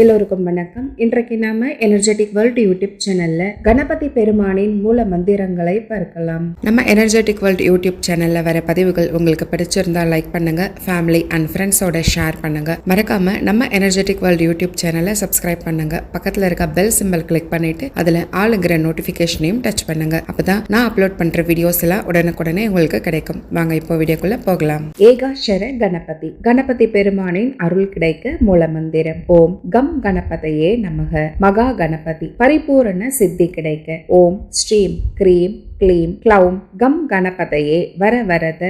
எல்லோருக்கும் வணக்கம். இன்றைக்கு நாம எனர்ஜெட்டிக் வேர்ல்ட் யூடியூப் சேனல்ல கணபதி பெருமானின் மூல மந்திரங்களை பார்க்கலாம். நம்ம எனர்ஜெட்டிக் வேர்ல்ட் யூடியூப் சேனல்ல வர பதிவுகள் உங்களுக்கு பிடிச்சிருந்தா லைக் பண்ணுங்க ஃபேமிலி அண்ட் ஃப்ரெண்ட்ஸோட ஷேர் பண்ணுங்க. மறக்காம நம்ம எனர்ஜெட்டிக் வேர்ல்ட் யூடியூப் சேனலை சப்ஸ்கிரைப் பண்ணுங்க. பக்கத்துல இருக்க பெல் சிம்பிள் கிளிக் பண்ணிட்டு அதுல ஆளுங்கிற நோட்டிபிகேஷனையும் டச் பண்ணுங்க. அப்பதான் நான் அப்லோட் பண்ற வீடியோஸ் எல்லாம் உடனுக்குடனே உங்களுக்கு கிடைக்கும். வாங்க இப்போ வீடியோக்குள்ள போகலாம். ஏகாஷர கணபதி. கணபதி பெருமானின் அருள் கிடைக்க மூல மந்திரம். ஓம் கம் கணபதையே நமக. மகா கணபதி. பரிபூரண சித்தி கிடைக்க. ஓம் ஸ்ரீம் கிரீம் க்ளீம் க்ளௌம் கம் கணபதையே வர வரத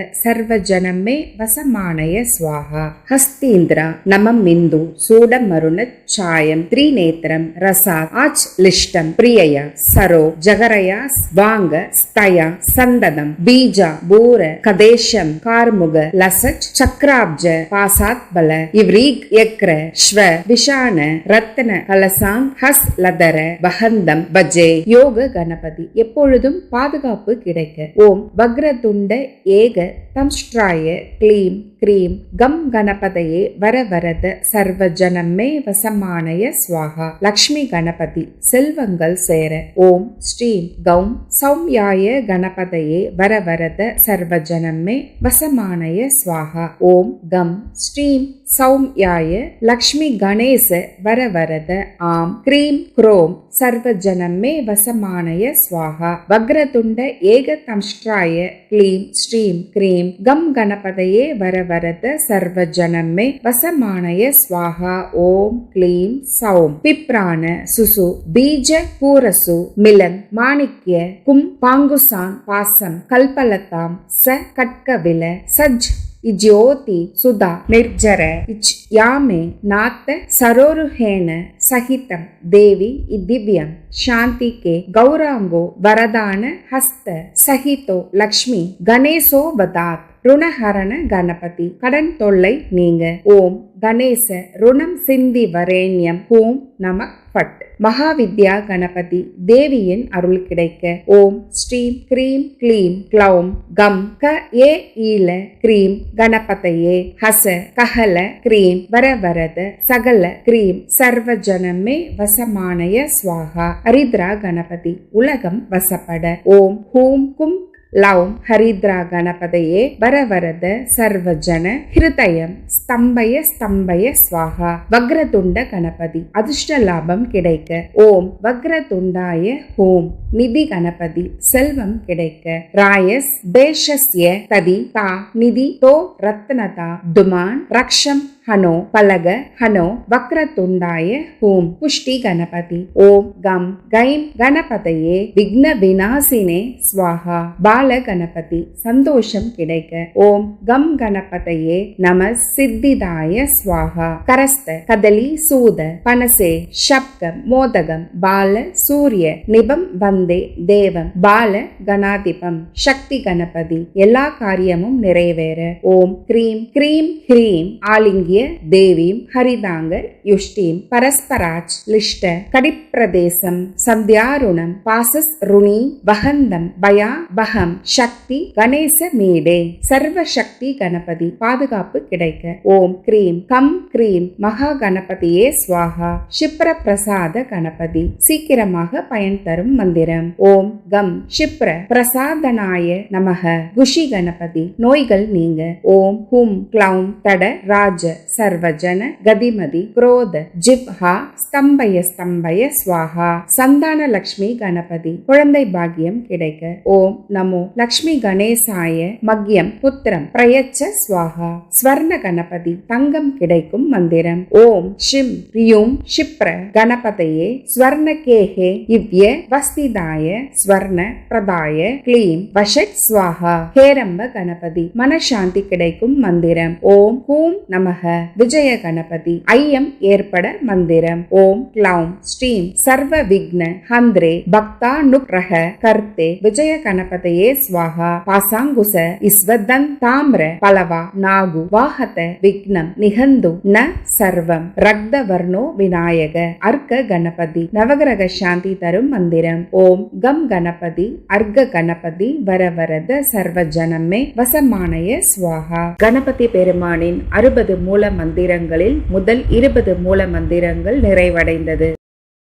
வசமானய ஸ்வாஹா ஹஸ்தீந்திரா நமம் மிந்து சூடமருண சாயம் த்ரிநேத்திரம் ரசா ஆச் லிஷ்டம் பிரியயா சரோ ஜகரயா வாங்க ஸ்தயா சந்ததம் பீஜா பூர கதேஷம் கார்முக லசச் சக்ராப்ஜ பாசாத் பல இவ்ரீக் யக்ர ஸ்வ விஷான ரத்தன கலசாங் ஹஸ் லதர வஹந்தம் பஜே யோக கணபதி எப்பொழுதும் பாதுகாப்பு கிடைக்க. ஓம் வக்ரதுண்ட ஏக தம்ஸ்ட்ராய க்ளீம் க்ரீம் கம் கணபதையே வர வரத சர்வ ஜனமே வசமானய ஸ்வாகா லக்ஷ்மி கணபதி செல்வங்கள் சேர. ஓம் ஸ்ரீம் கௌம் சௌம்யாய கணபதையே வர வரத சர்வ ஜனமே வசமானய ஸ்வாகா ஓம் கம் ஸ்ரீம் சௌம்யாய லக்ஷ்மி கணேச வர வரத. ஆம் கிரீம் குரோம் சர்வஜனமே வசமானய ஸ்வாகா வக்ரதுண்ட ஏகதம்ஷ்டாய க்ளீம் ஸ்ரீம் க்ரீம் கம் கணபதையே வரவரத சர்வஜனமே வசமானய ஸ்வாகா ஓம் க்ளீம் சௌம். பிப்ரான சுசு பீஜ பூரசு மிலன் மாணிக்ய கும் பாங்குசான் பாசம் கல்பலதாம் ச கட்கவில சஜ் இஜ்யோதி சுதா நிர்ஜர இச் யாமே நாத்த சரோருஹேன சகிதம் தேவி இதிவ்யம் சாந்தி கே கௌராங்கோ வரதான ஹஸ்த. சகிதோ லக்ஷ்மி கணேசோ வதாத். ருணஹரண கணபதி. கடன் தொல்லை நீங்க. ஓம் கணேச. ருணம் சிந்தி வரேண்யம். ஓம் நமக் பட். மகாவித்யா கணபதி. தேவியின் அருள் கிடைக்க. ஓம் ஸ்ரீம் கிரீம் க்ளீம் க்ளௌம். கம் க ஏ ஈல கிரீம். கணபதையே. ஹச. கஹல கிரீம். வர வரத. சகல கிரீம். சர்வஜ ஜனமே வசமானய ஸ்வாகா ஹரித்ரா கணபதி உலகம் வசப்பட. ஓம் ஹூம் கும் லௌம். ஹரித்ரா கணபதையே வரவரத சர்வஜன ஹிருதயம். ஸ்தம்பய ஸ்தம்பய ஸ்வாகா வக்ரதுண்ட கணபதி அதிர்ஷ்ட லாபம் கிடைக்க. ஓம் வக்ரதுண்டாய ஹோம். நிதி கணபதி செல்வம் கிடைக்க. ராயஸ் தேசஸ்ய ததி தா நிதி தோ ரத்னதா துமான் ரக்ஷம் ஹனோ பலக ஹனோ வக்ரதுண்டாய ஹோம் புஷ்டி கணபதி ஓம் கம் கைம் கணபதையே விக்ன விநாசினே ஸ்வாஹா பால கணபதி சந்தோஷம் கிடைக்க ஓம் கம் கணபதையே நம சித்திதாய ஸ்வாஹா கரஸ்த கதலி சூத பனசே ஷப்கம் மோதகம் பால சூரிய நிபம் வந்தே தேவம் பால கணாதிபம் சக்தி கணபதி எல்லா காரியமும் நிறைவேற ஓம் கிரீம் க்ரீம் ஹ்ரீம் ஆலிங்கிய தேவீம் ஹரிதாங்கர் யுஷ்டீம் பரஸ்பராஜ் லிஷ்ட கடிப்பிரதேசம் சந்தியாருணம் பாசஸ் ருணி வகந்தம் பயா பகம் சக்தி கணேச மேடே சர்வ சக்தி கணபதி பாதுகாப்பு கிடைக்க ஓம் கிரீம் கம் கிரீம் மகா கணபதியே ஸ்வாகா ஷிப்ர பிரசாத கணபதி சீக்கிரமாக பயன் தரும் மந்திரம் ஓம் கம் ஷிப்ர பிரசாதனாய நமக குஷி கணபதி நோய்கள் நீங்க ஓம் ஹும் கிளவுன் தட ராஜ சர்வஜன கதிமதி குரோத ஜிப்ஹா ஸ்தம்பய ஸ்தம்பய ஸ்வாஹா. சந்தான லக்ஷ்மி கணபதி. குழந்தை பாக்கியம் கிடைக்க. ஓம் நமோ லக்ஷ்மி கணேசாய மக்யம் புத்திரம் பிரயச்ச ஸ்வாஹா. ஸ்வர்ண கணபதி தங்கம் கிடைக்கும் மந்திரம். ஓம் ஷிம் ரியும் ஷிப்ர கணபதையே. ஸ்வர்ண கேஹே இவ்ய வஸ்திதாய ஸ்வர்ண பிரதாய க்ளீம் வஷட் ஸ்வாஹா. ஹேரம்ப கணபதி மனசாந்தி கிடைக்கும் மந்திரம். ஓம் ஹூம் நமக விஜய கணபதி ஐயம் ஏற்பட மந்திரம். ஓம் க்ளௌம் ஸ்ரீம் சர்வ விக்ன ஹந்திரே பக்தா நுக்ரஹ கர்த்தே விஜய கணபதையே ஸ்வாகா. பாசாங்குச இஸ்வதன் தாமிர பலவா நாகு. வாகத விக்னம் நிகந்து ந சர்வம். ரக்த வர்ணோ விநாயக அர்க்க கணபதி. நவகிரக சாந்தி தரும் மந்திரம். ஓம் கம் கணபதி. அர்க்க கணபதி. வரவரத சர்வ ஜனமே. வசமானய ஸ்வாகா. கணபதி பெருமானின் அறுபது மூல மூல மந்திரங்களில் முதல் இருபது மூல மந்திரங்கள் நிறைவடைந்தது.